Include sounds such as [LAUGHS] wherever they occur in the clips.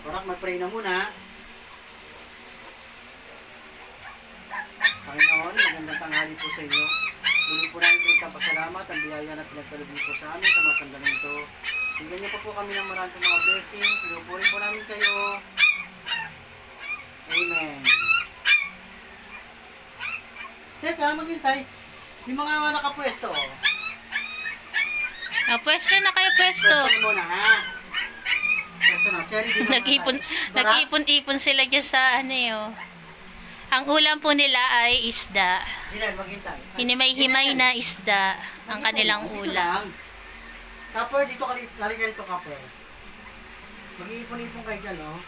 Barak, mag-pray na muna. Panginoon, magandang tanghali po sa inyo. Muli po namin kayo pasalamat ang biyaya na pinagkalog niyo po sa amin sa mga sandali ito. Bigyan niyo po po kami ng maraming mga blessing. Pinupurin po namin kayo. Amen. Teka, maghintay. Yung mga nakapwesto, oh. Ah, pwesto na kayo, pwesto. Pwesto muna, ha? Pwesto na. Cherry, di ba Nag-ipon, nag-ipon-ipon sila dyan sa ano eh, oh. Ang ulam po nila ay isda. Hinimay-himay na isda ang kanilang Dito ulam. Kapper, dito ka lari ka Kapper. Mag-iipon-ipon kayo dyan, no?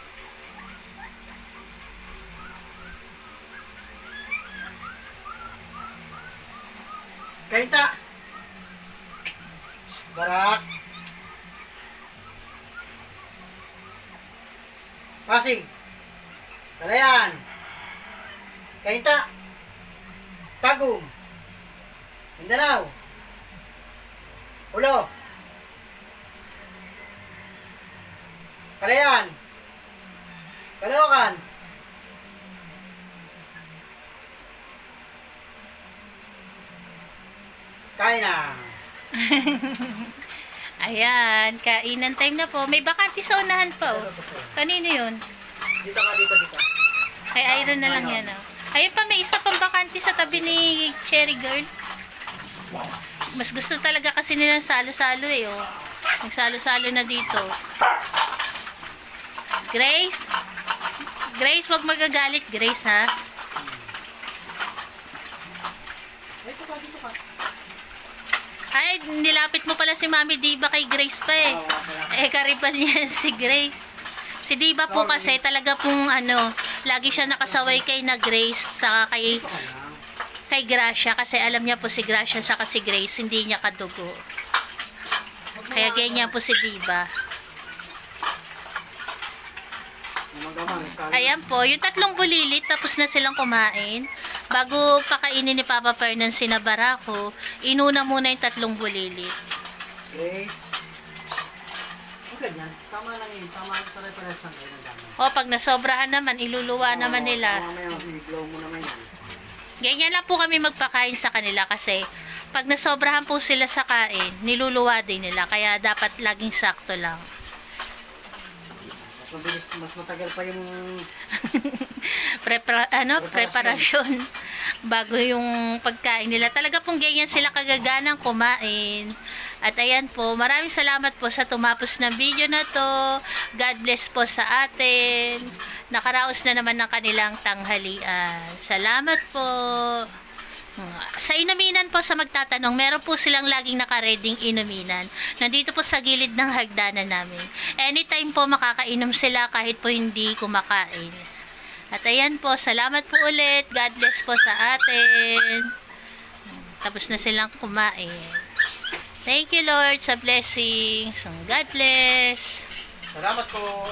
Kainta! Shh, Barak! Pasig! Talayan! Kainta! Tagum! Mindanao! Ulo! Kalayan! Caloocan! Kain! [LAUGHS] Ayan, kainan time na po. May bakante sa unahan pa, oh. Kanino yun? Dito ka, dito, dito. Kay Iron na lang yan, oh. Ayun pa, may isa pang bakante sa tabi ni Cherry Girl. Mas gusto talaga kasi nilang salo-salo eh, oh. Nagsalo-salo na dito. Grace? Grace, wag magagalit, Grace, ha? Dito ka, dito ka. Ay, nilapit mo pala si Mami Diva kay Grace pa eh. Eh, karibal [LAUGHS] niya si Grace. Si Diva po kasi talaga pong ano, lagi siya nakasaway kay na Grace sa kay, kay Gracia kasi alam niya po si Gracia sa si Grace, hindi niya kadugo. Kaya ganyan po si Diva. Ayan po, yung tatlong bulilit tapos na silang kumain. Bago pakainin ni Papa Fernan sina Barako, inuna muna yung tatlong bulilit. Grace. Huwag ganyan. Tama lang yun. Tama lang pare-pares ng dami. O, pag nasobrahan naman, iluluwa naman nila. Mamaya, i-blow mo naman yan. Ganyan lang po kami magpakain sa kanila kasi pag nasobrahan po sila sa kain, niluluwa din nila. Kaya dapat laging sakto lang. Mabilis, mas matagal pa yung... [LAUGHS] Prepara- ano, preparasyon [LAUGHS] bago yung pagkain nila. Talaga pong ganyan sila kagaganang kumain. At ayan po, maraming salamat po sa tumapos ng video na to. God bless po sa atin. Nakaraos na naman ng kanilang tanghalian. Salamat po. Sa inuminan po sa magtatanong, meron po silang laging nakareding inuminan. Nandito po sa gilid ng hagdanan namin. Anytime po makakainom sila kahit po hindi kumakain. At ayan po, salamat po ulit. God bless po sa atin. Tapos na silang kumain. Thank you Lord sa blessings. God bless. Salamat po.